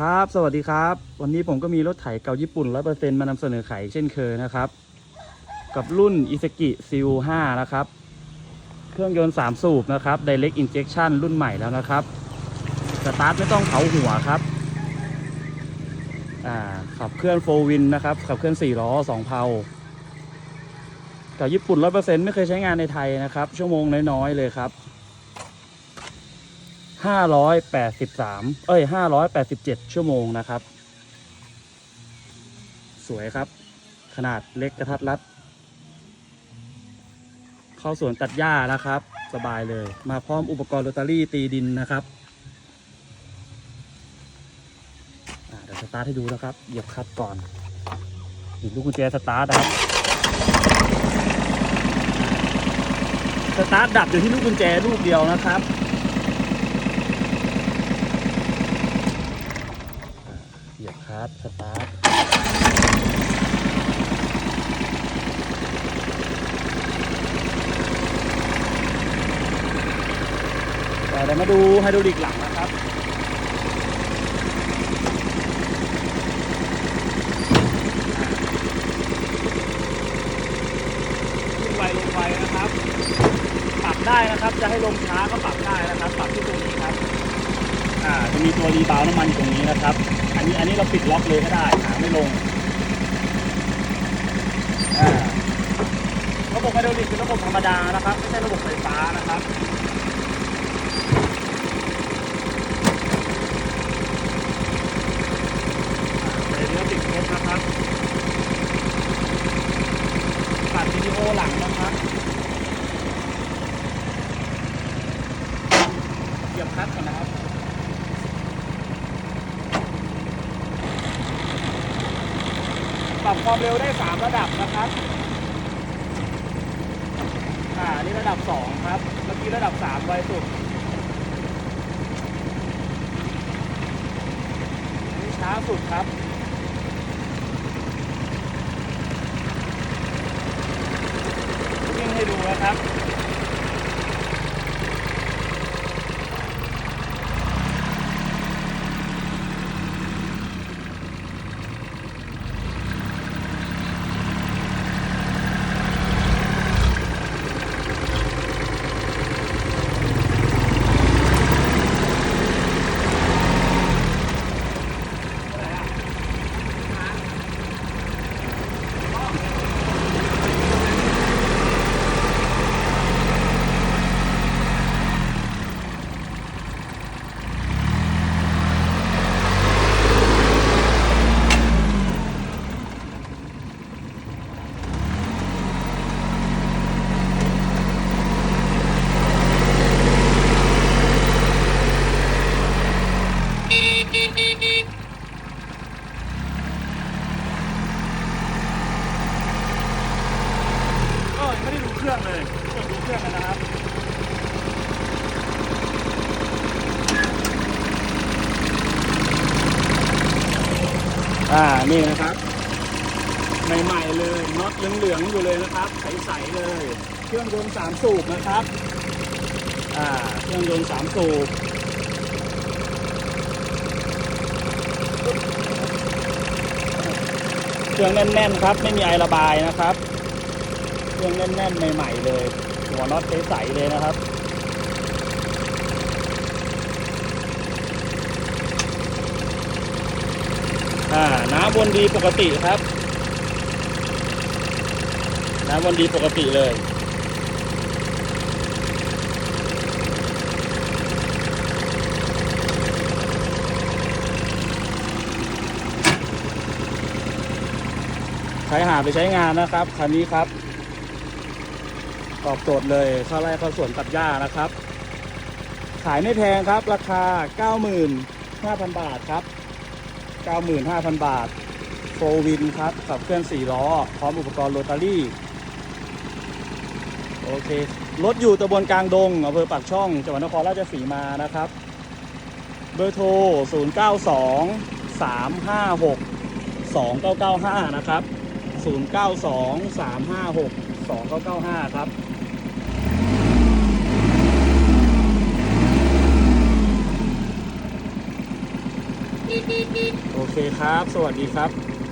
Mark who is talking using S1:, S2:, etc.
S1: ครับ สวัสดีครับ วันนี้ผมก็มีรถไถเก่าญี่ปุ่น 100%มานำเสนอขายเช่นเคยนะครับ กับรุ่น i s กิ CU 5นะครับ เครื่องยนต์ 3 สูบนะครับ Direct Injection รุ่นใหม่แล้วนะครับ สตาร์ทไม่ต้องเผาหัวครับ อ่า ขับเคลื่อนโฟวินนะครับ ขับเคลื่อน4ล้อ2เพลาเก่าญี่ปุ่น 100%ไม่เคยใช้งานในไทยนะครับ ชั่วโมงน้อยๆเลยครับ ห้าร้อยแปดสิบสามเอ้ยห้าร้อยแปดสิบเจ็ดชั่วโมงนะครับ สวยครับ ขนาดเล็กกระทัดรัด เข้าสวนตัดหญ้านะครับ สบายเลย มาพร้อมอุปกรณ์โรตารี่ตีดินนะครับเดี๋ยวสตาร์ทให้ดูนะครับ เหยียบคัดก่อนหยิบลูกกุญแจสตาร์ทนะครับ สตาร์ทดับอยู่ที่ลูกกุญแจลูกเดียวนะครับ เหยียบคลัตช์สตาร์ทแต่เดี๋ยวมาดูไฮดรอลิกหลังนะครับขึ้นไวลงไวนะครับ ปรับได้นะครับ จะให้ลงช้าก็ปรับได้นะครับ ปรับที่ตรงนี้ครับ อ่าจะมีตัวรีบาวน้ำมันอยู่ตรงนี้นะครับ อันนี้อันนี้เราปิดล็อกเลยก็ได้หาไม่ลงระบบไฮดรอลิกเป็นระบบธรรมดานะครับ ไม่ใช่ระบบไฟฟ้านะครับ อ่าเป็นเนื้อติดเพชรนะครับตัดวิดีโอหลังนะครับเหยียบคลัตช์ก่อนนะครับ ปรับความเร็วได้ 3 ระดับนะครับอ่านี่ระดับ 2 ครับ เมื่อกี้ระดับ 3 ไวสุดนนี่ช้าสุดครับวิ่งให้ดูนะครับ รื่องเลยจดดูเครื่องกันนะครับอ่านี่นะครับใหม่ๆเลยน็อตเหลืองๆอยู่เลยนะครับ ใสๆเลย เครื่องยนต์สามสูบนะครับอ่าเครื่องยนต์สามสูบเครื่องแน่นๆครับ ไม่มีไอระบายนะครับ รื่องแน่นๆใหม่ๆเลย หัวน็อตใสๆเลยนะครับอ่าน้ำวนดีปกติครับ น้ำวนดีปกติเลยใครหาไปใช้งานนะครับ คันนี้ครับ ตอบโจทย์เลยข้าไร่ข้าสวนตัดหญ้านะครับ ขายไม่แพงครับ ราคา 95,000 บาทครับ 95,000 บาทโฟวินครับขับเคลื่อน 4 ล้อ พร้อมอุปกรณ์โรตารี่ โอเค รถอยู่ตำบลกลางดงอำเภอปากช่อง จังหวัดนครราชสีมานะครับ เบอร์โทร 092 356 2995 นะครับ 092 356 2995 ครับ เคครับ สวัสดีครับ